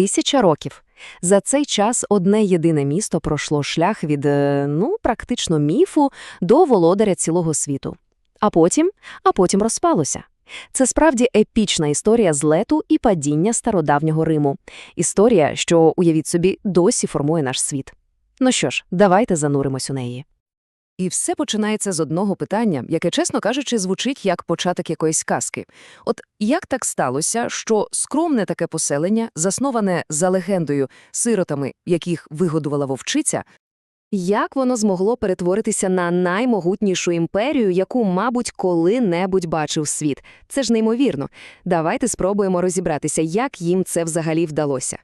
Тисяча років. За цей час одне єдине місто пройшло шлях від, е, ну, практично міфу до володаря цілого світу. А потім, а потім розпалося. Це справді епічна історія злету і падіння стародавнього Риму. Історія, що, уявіть собі, досі формує наш світ. Ну що ж, давайте зануримось у неї. І все починається з одного питання, яке, чесно кажучи, звучить як початок якоїсь казки. От як так сталося, що скромне таке поселення, засноване за легендою сиротами, яких вигодувала вовчиця, як воно змогло перетворитися на наймогутнішу імперію, яку, мабуть, коли-небудь бачив світ? Це ж неймовірно. Давайте спробуємо розібратися, як їм це взагалі вдалося.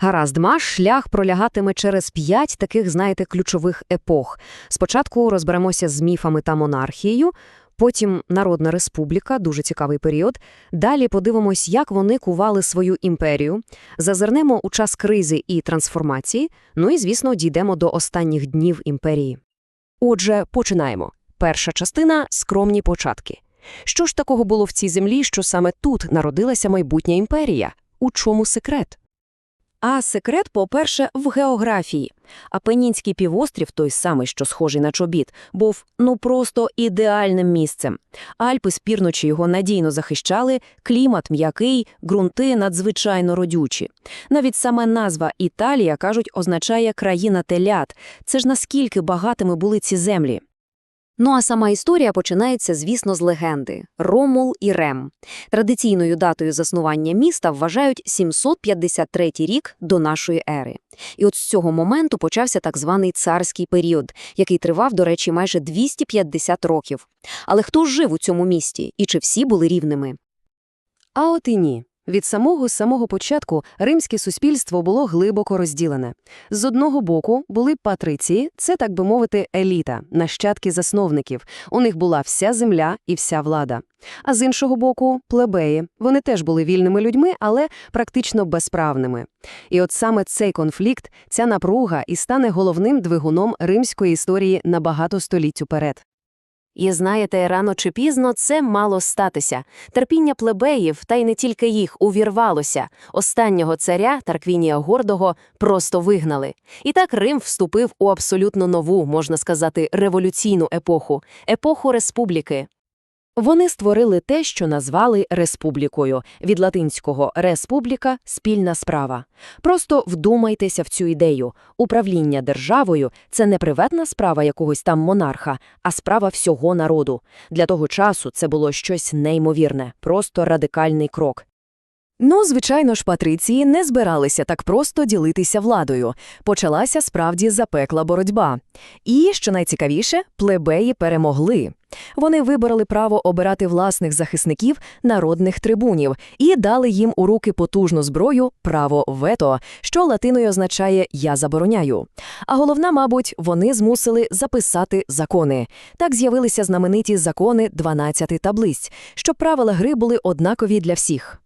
Гаразд, маш шлях пролягатиме через п'ять таких, знаєте, ключових епох. Спочатку розберемося з міфами та монархією, потім Народна республіка, дуже цікавий період. Далі подивимось, як вони кували свою імперію, зазирнемо у час кризи і трансформації, ну і, звісно, дійдемо до останніх днів імперії. Отже, починаємо. Перша частина – скромні початки. Що ж такого було в цій землі, що саме тут народилася майбутня імперія? У чому секрет? А секрет, по-перше, в географії. Апенінський півострів, той самий, що схожий на чобіт, був ну просто ідеальним місцем. Альпи з півночі його надійно захищали, клімат м'який, ґрунти надзвичайно родючі. Навіть саме назва Італія, кажуть, означає країна телят. Це ж наскільки багатими були ці землі. Ну а сама історія починається, звісно, з легенди – Ромул і Рем. Традиційною датою заснування міста вважають 753 рік до нашої ери. І от з цього моменту почався так званий царський період, який тривав, до речі, майже 250 років. Але хто жив у цьому місті, і чи всі були рівними? А от і ні. Від самого самого початку римське суспільство було глибоко розділене. З одного боку були патриції, це, так би мовити, еліта, нащадки засновників. У них була вся земля і вся влада. А з іншого боку плебеї. Вони теж були вільними людьми, але практично безправними. І от саме цей конфлікт, ця напруга і стане головним двигуном римської історії на багато століть уперед. І знаєте, рано чи пізно це мало статися. Терпіння плебеїв, та й не тільки їх, увірвалося. Останнього царя, Тарквінія Гордого, просто вигнали. І так Рим вступив у абсолютно нову, можна сказати, революційну епоху епоху республіки. Вони створили те, що назвали республікою від латинського республіка спільна справа. Просто вдумайтеся в цю ідею. Управління державою це не приватна справа якогось там монарха, а справа всього народу. Для того часу це було щось неймовірне, просто радикальний крок. Ну, звичайно ж, патриції не збиралися так просто ділитися владою. Почалася справді запекла боротьба. І, що найцікавіше, плебеї перемогли. Вони вибороли право обирати власних захисників народних трибунів і дали їм у руки потужну зброю право вето, що латиною означає я забороняю. А головна, мабуть, вони змусили записати закони. Так з'явилися знамениті закони 12 таблиць, щоб правила гри були однакові для всіх.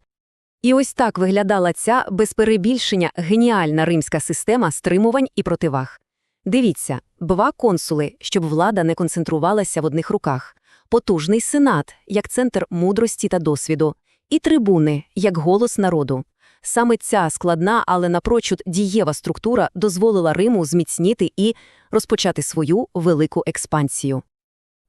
І ось так виглядала ця без перебільшення геніальна римська система стримувань і противаг. Дивіться, два консули, щоб влада не концентрувалася в одних руках, потужний сенат, як центр мудрості та досвіду, і трибуни, як голос народу. Саме ця складна, але напрочуд дієва структура дозволила Риму зміцніти і розпочати свою велику експансію.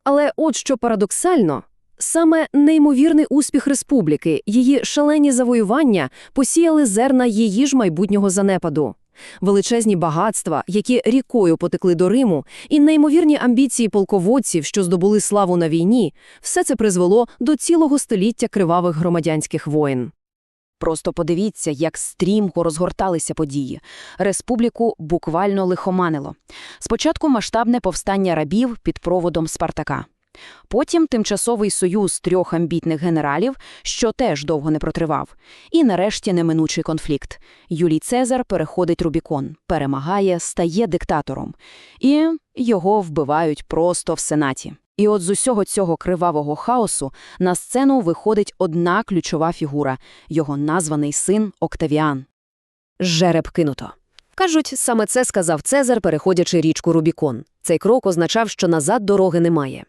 Але от що парадоксально, Саме неймовірний успіх республіки, її шалені завоювання посіяли зерна її ж майбутнього занепаду. Величезні багатства, які рікою потекли до Риму, і неймовірні амбіції полководців, що здобули славу на війні, все це призвело до цілого століття кривавих громадянських воєн. Просто подивіться, як стрімко розгорталися події. Республіку буквально лихоманило. Спочатку масштабне повстання рабів під проводом Спартака. Потім тимчасовий союз трьох амбітних генералів, що теж довго не протривав, і нарешті неминучий конфлікт. Юлій Цезар переходить Рубікон, перемагає, стає диктатором, і його вбивають просто в сенаті. І от з усього цього кривавого хаосу на сцену виходить одна ключова фігура його названий син Октавіан. Жереб кинуто. Кажуть, саме це сказав Цезар, переходячи річку Рубікон. Цей крок означав, що назад дороги немає.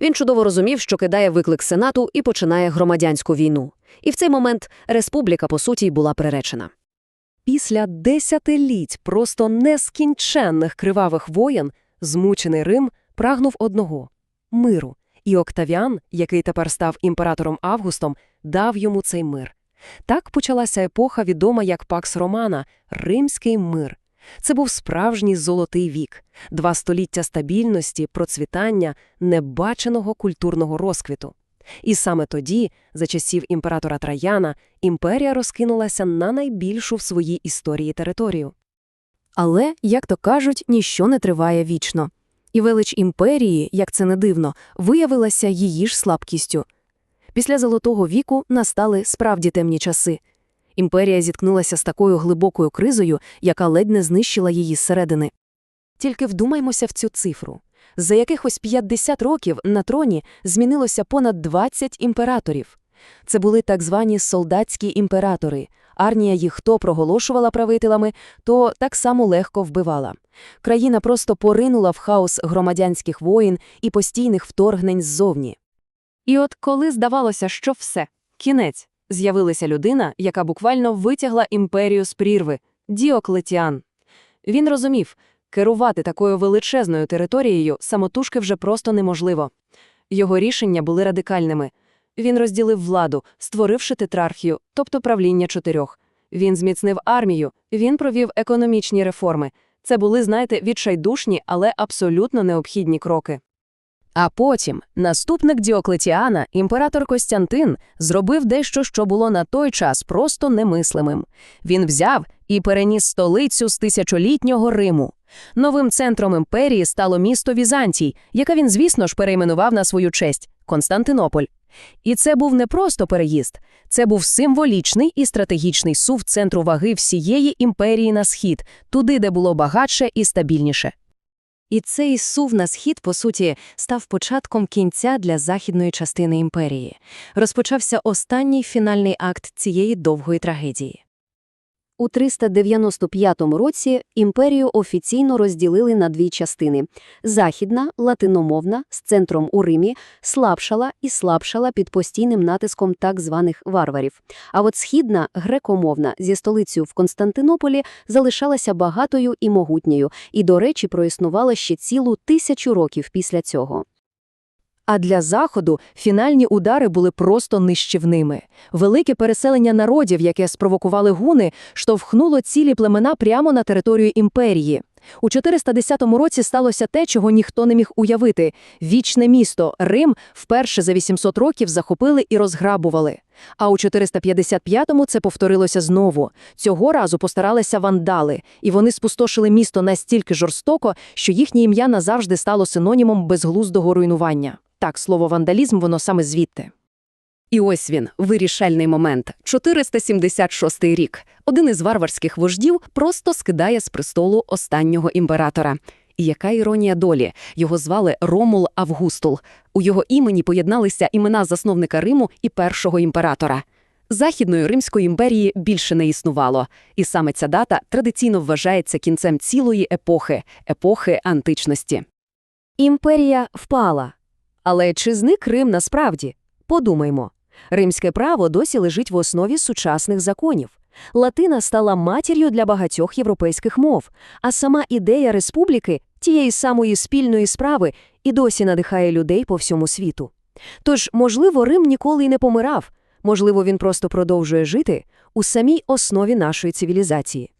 Він чудово розумів, що кидає виклик Сенату і починає громадянську війну. І в цей момент республіка, по суті, була приречена. Після десятиліть просто нескінченних кривавих воєн змучений Рим прагнув одного – миру. І Октавіан, який тепер став імператором Августом, дав йому цей мир. Так почалася епоха, відома як Пакс Романа – Римський мир. Це був справжній золотий вік, два століття стабільності, процвітання, небаченого культурного розквіту. І саме тоді, за часів імператора Траяна, імперія розкинулася на найбільшу в своїй історії територію. Але, як то кажуть, ніщо не триває вічно. І велич імперії, як це не дивно, виявилася її ж слабкістю. Після Золотого віку настали справді темні часи. Імперія зіткнулася з такою глибокою кризою, яка ледь не знищила її зсередини. Тільки вдумаймося в цю цифру. За якихось 50 років на троні змінилося понад 20 імператорів. Це були так звані солдатські імператори. Армія їх то проголошувала правителями, то так само легко вбивала. Країна просто поринула в хаос громадянських воїн і постійних вторгнень ззовні. І от коли здавалося, що все, кінець, з'явилася людина, яка буквально витягла імперію з прірви – Діоклетіан. Він розумів, керувати такою величезною територією самотужки вже просто неможливо. Його рішення були радикальними. Він розділив владу, створивши тетрархію, тобто правління чотирьох. Він зміцнив армію, він провів економічні реформи. Це були, знаєте, відчайдушні, але абсолютно необхідні кроки. А потім наступник Діоклетіана, імператор Костянтин, зробив дещо, що було на той час просто немислимим. Він взяв і переніс столицю з тисячолітнього Риму. Новим центром імперії стало місто Візантій, яке він, звісно ж, перейменував на свою честь Константинополь. І це був не просто переїзд, це був символічний і стратегічний сув центру ваги всієї імперії на схід, туди, де було багатше і стабільніше. І цей сув на схід, по суті, став початком кінця для західної частини імперії. Розпочався останній фінальний акт цієї довгої трагедії. У 395 році імперію офіційно розділили на дві частини. Західна, латиномовна, з центром у Римі, слабшала і слабшала під постійним натиском так званих варварів. А от східна, грекомовна, зі столицею в Константинополі, залишалася багатою і могутньою, і, до речі, проіснувала ще цілу тисячу років після цього. А для Заходу фінальні удари були просто нищівними. Велике переселення народів, яке спровокували гуни, штовхнуло цілі племена прямо на територію імперії. У 410 році сталося те, чого ніхто не міг уявити. Вічне місто Рим вперше за 800 років захопили і розграбували. А у 455-му це повторилося знову. Цього разу постаралися вандали, і вони спустошили місто настільки жорстоко, що їхнє ім'я назавжди стало синонімом безглуздого руйнування. Так, слово вандалізм, воно саме звідти. І ось він, вирішальний момент. 476 рік. Один із варварських вождів просто скидає з престолу останнього імператора. І яка іронія долі. Його звали Ромул Августул. У його імені поєдналися імена засновника Риму і першого імператора. Західної Римської імперії більше не існувало, і саме ця дата традиційно вважається кінцем цілої епохи епохи античності. Імперія впала. Але чи зник Рим насправді? Подумаймо. Римське право досі лежить в основі сучасних законів. Латина стала матір'ю для багатьох європейських мов, а сама ідея республіки, тієї самої спільної справи, і досі надихає людей по всьому світу. Тож, можливо, Рим ніколи й не помирав, можливо, він просто продовжує жити у самій основі нашої цивілізації.